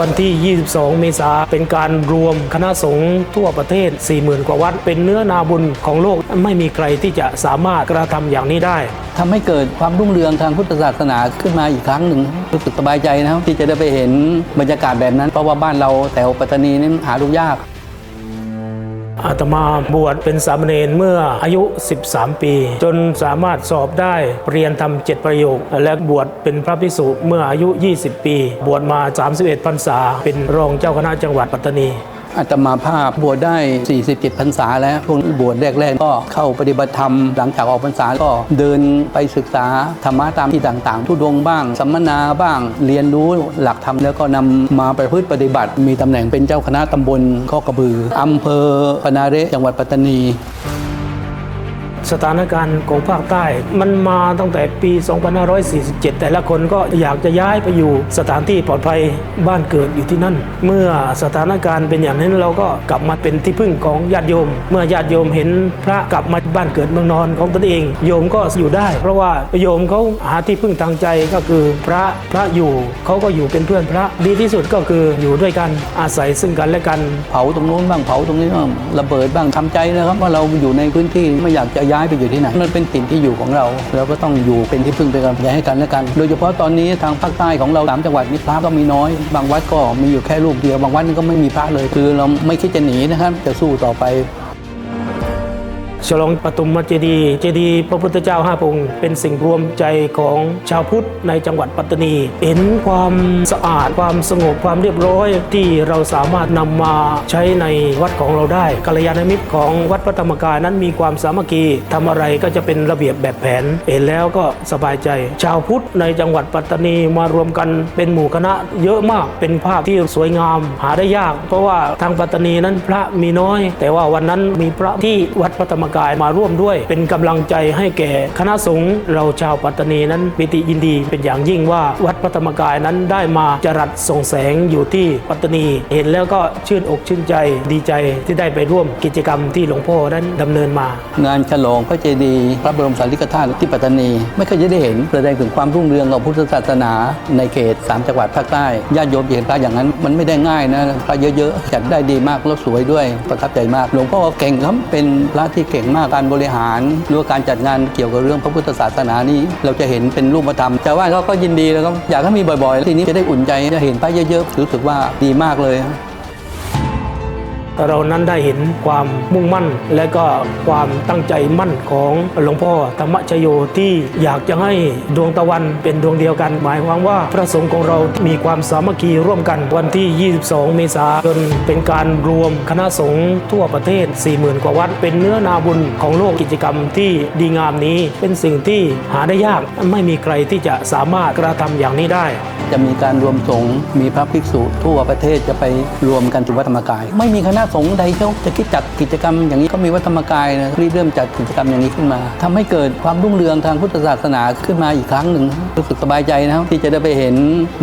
วันที่ 22 เมษาเป็นการรวมคณะสงฆ์ทั่วประเทศ 40,000 กว่าวัด เป็นเนื้อนาบุญของโลกไม่มีใครที่จะสามารถกระทำอย่างนี้ได้ทำให้เกิดความรุ่งเรืองทางพุทธศาสนาขึ้นมาอีกครั้งหนึ่งรู้สึกสบายใจนะครับที่จะได้ไปเห็นบรรยากาศแบบนั้นเพราะว่าบ้านเราแถวปัตตานีนี่หาดูยาก อาตมาบวชเป็นสามเณรเมื่ออายุ 13 ปี จนสามารถสอบได้เรียนทำเจ็ดประโยค และบวชเป็นพระภิกษุเมื่ออายุ 20 ปี บวชมา 31พรรษา เป็นรองเจ้าคณะจังหวัดปัตตานี อาตมาภาพบวชได้ 47พรรษาแล้วช่วงบวชแรก ๆ ก็เข้าปฏิบัติธรรม หลังจากออกพรรษาก็เดินไปศึกษาธรรมะตามที่ต่างๆ ทุดงบ้าง สัมมนาบ้าง เรียนรู้หลักธรรมแล้วก็นำมาประพฤติปฏิบัติ มีตำแหน่งเป็นเจ้าคณะตำบลข้อกระบืออำเภอปนาเระจังหวัดปัตตานี สถานการณ์ของภาคใต้ มันมาตั้งแต่ปี 2547 แต่ละคนก็อยากจะย้ายไปอยู่สถานที่ปลอดภัยบ้านเกิดอยู่ที่นั่น เมื่อสถานการณ์เป็นอย่างนั้นเราก็กลับมาเป็นที่พึ่งของญาติโยม เมื่อญาติโยมเห็นพระกลับมาบ้านเกิดเมืองนอนของตนเอง โยมก็อยู่ได้ เพราะว่าโยมเขาหาที่พึ่งทางใจก็คือพระพระอยู่เขาก็อยู่เป็นเพื่อนพระดีที่สุดก็คืออยู่ด้วยกันอาศัยซึ่งกันและกันเผาตรงนู้นบ้างเผาตรงนี้บ้างระเบิดบ้างทำใจนะครับว่าเราอยู่ในพื้นที่ไม่อยากจะย้ายไปอยู่ที่ไหน มันเป็นถิ่นที่อยู่ของเราเราก็ต้องอยู่เป็นที่พึ่งเป็นกำลังใจให้กันและกัน โดยเฉพาะตอนนี้ทางภาคใต้ของเราสามจังหวัดนี้พระก็มีน้อย บางวัดก็มีอยู่แค่รูปเดียว บางวัดก็ไม่มีพระเลย คือเราไม่คิดจะหนีนะครับ จะสู้ต่อไป ฉลองปฐุมเจดีย์เจดีย์พระพุทธเจ้าห้าองค์เป็นสิ่งรวมใจของชาวพุทธในจังหวัดปัตตานี เห็นความสะอาดความสงบความเรียบร้อยที่เราสามารถนำมาใช้ในวัดของเราได้กัลยาณมิตรของวัดพระธรรมกายนั้นมีความสามัคคีทำอะไรก็จะเป็นระเบียบแบบแผน เห็นแล้วก็สบายใจ ชาวพุทธในจังหวัดปัตตานีมารวมกันเป็นหมู่คณะเยอะมากเป็นภาพที่สวยงามหาได้ยาก เพราะว่าทางปัตตานีนั้นพระมีน้อย แต่ว่าวันนั้นมีพระที่วัดพระธรรมกายมาร่วมด้วย เป็นกำลังใจให้แก่คณะสงฆ์เราชาวปัตตานีนั้นปิติยินดีเป็นอย่างยิ่งว่าวัดพระธรรมกายนั้นได้มาจรัสส่งแสงอยู่ที่ปัตตานี เห็นแล้วก็ชื่นอกชื่นใจดีใจที่ได้ไปร่วมกิจกรรมที่หลวงพ่อนั้นดำเนินมา งานฉลองพระเจดีย์พระบรมสารีริกธาตุที่ปัตตานี ไม่เคยจะได้เห็นแสดงถึงความรุ่งเรืองของพุทธศาสนา ในเขตสามจังหวัดภาคใต้ญาติโยมเห็นพระอย่างนั้น มันไม่ได้ง่ายนะพระเยอะๆจัดได้ดีมากแล้วสวยด้วยประทับใจมาก หลวงพ่อเก่งครับเป็นพระที่เก่งมากการบริหารหรือว่าการจัดงานเกี่ยวกับเรื่องพระพุทธศาสนานี้ เราจะเห็นเป็นรูปธรรมชาวบ้านเขาก็ยินดีแล้วก็อยากให้มีบ่อยๆ ทีนี้จะได้อุ่นใจจะเห็นป้ายเยอะๆรู้สึกว่าดีมากเลย เรานั้นได้เห็นความมุ่งมั่น และก็ความตั้งใจมั่นของหลวงพ่อธรรมชโยที่อยากจะให้ดวงตะวันเป็นดวงเดียวกัน หมายความว่าพระสงฆ์ของเรามีความสามัคคีร่วมกันวันที่ 22 เมษายนเป็นการรวมคณะสงฆ์ทั่วประเทศ 40,000 กว่าวัด เป็นเนื้อนาบุญของโลกกิจกรรมที่ดีงามนี้เป็นสิ่งที่หาได้ยากไม่มีใครที่จะสามารถกระทำอย่างนี้ได้ จะมีการรวมสงฆ์มีพระภิกษุทั่วประเทศจะไปรวมกันที่วัดธรรมกาย ไม่มีคณะสงฆ์ใดเขาจะคิดจัดกิจกรรมอย่างนี้ก็มีวัดธรรมกายนะรีเริ่มจัดกิจกรรมอย่างนี้ขึ้นมาทำให้เกิดความรุ่งเรืองทางพุทธศาสนาขึ้นมาอีกครั้งหนึ่งรู้สึกสบายใจนะครับที่จะได้ไปเห็น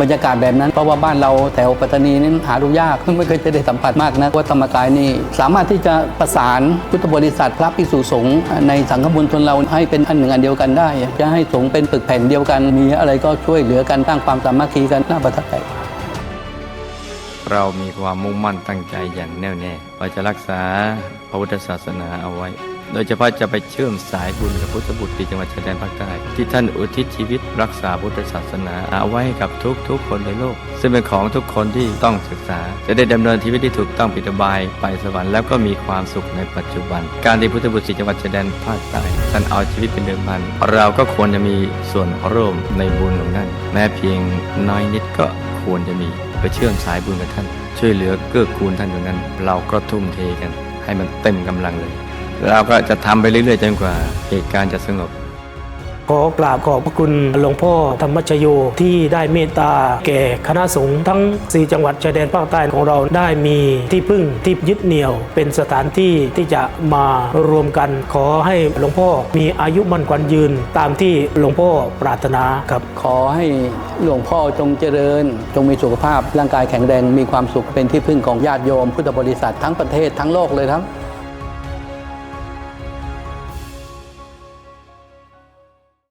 บรรยากาศแบบนั้น เพราะว่าบ้านเราแถวปัตตานีนี่หาดูยากไม่เคยจะได้สัมผัสมากนะวัดธรรมกายนี่สามารถที่จะประสานพุทธบริษัทพระภิกษุสงฆ์ในสังฆบุญชนเราให้เป็นอันหนึ่งอันเดียวกันได้ จะให้สงฆ์เป็นปึกแผ่นเดียวกันมีอะไรก็ช่วยเหลือกันตั้งความสามัคคีกันน่าประทับใจ เรามีความมุ่งมั่นตั้งใจอย่างแน่วแน่ว่าจะรักษาพระพุทธศาสนาเอาไว้ โดยเฉพาะจะไปเชื่อมสายบุญกับพุทธบุตรที่จังหวัดชายแดนภาคใต้ที่ท่านอุทิศชีวิตรักษาพุทธศาสนาเอาไว้ให้กับทุกทุกคนในโลก ซึ่งเป็นของทุกคนที่ต้องศึกษา จะได้ดำเนินชีวิตที่ถูกต้องปิดบายไปสวรรค์แล้วก็มีความสุขในปัจจุบัน การที่พุทธบุตรที่จังหวัดชายแดนภาคใต้ท่านเอาชีวิตเป็นเดิมพันเราก็ควรจะมีส่วนร่วมในบุญของนั้นแม้เพียงน้อยนิดก็ควรจะมี ไปเชื่อมสายบุญกับท่าน ช่วยเหลือเกื้อกูลท่านอย่างนั้น เราก็ทุ่มเทกัน ให้มันเต็มกำลังเลย เราก็จะทำไปเรื่อยๆจนกว่าเหตุการณ์จะสงบ ขอกราบขอบพระคุณหลวงพ่อธรรมชโยที่ได้เมตตาแก่คณะสงฆ์ทั้ง 4 จังหวัดชายแดนภาคใต้ของเราได้มีที่พึ่งที่ยึดเหนี่ยว เป็นสถานที่ที่จะมารวมกันขอให้หลวงพ่อมีอายุมั่นขวัญยืนตามที่หลวงพ่อปรารถนาครับขอให้หลวงพ่อจงเจริญ จงมีสุขภาพร่างกายแข็งแรงมีความสุขเป็นที่พึ่งของญาติโยมพุทธบริษัททั้งประเทศทั้งโลกเลยครับ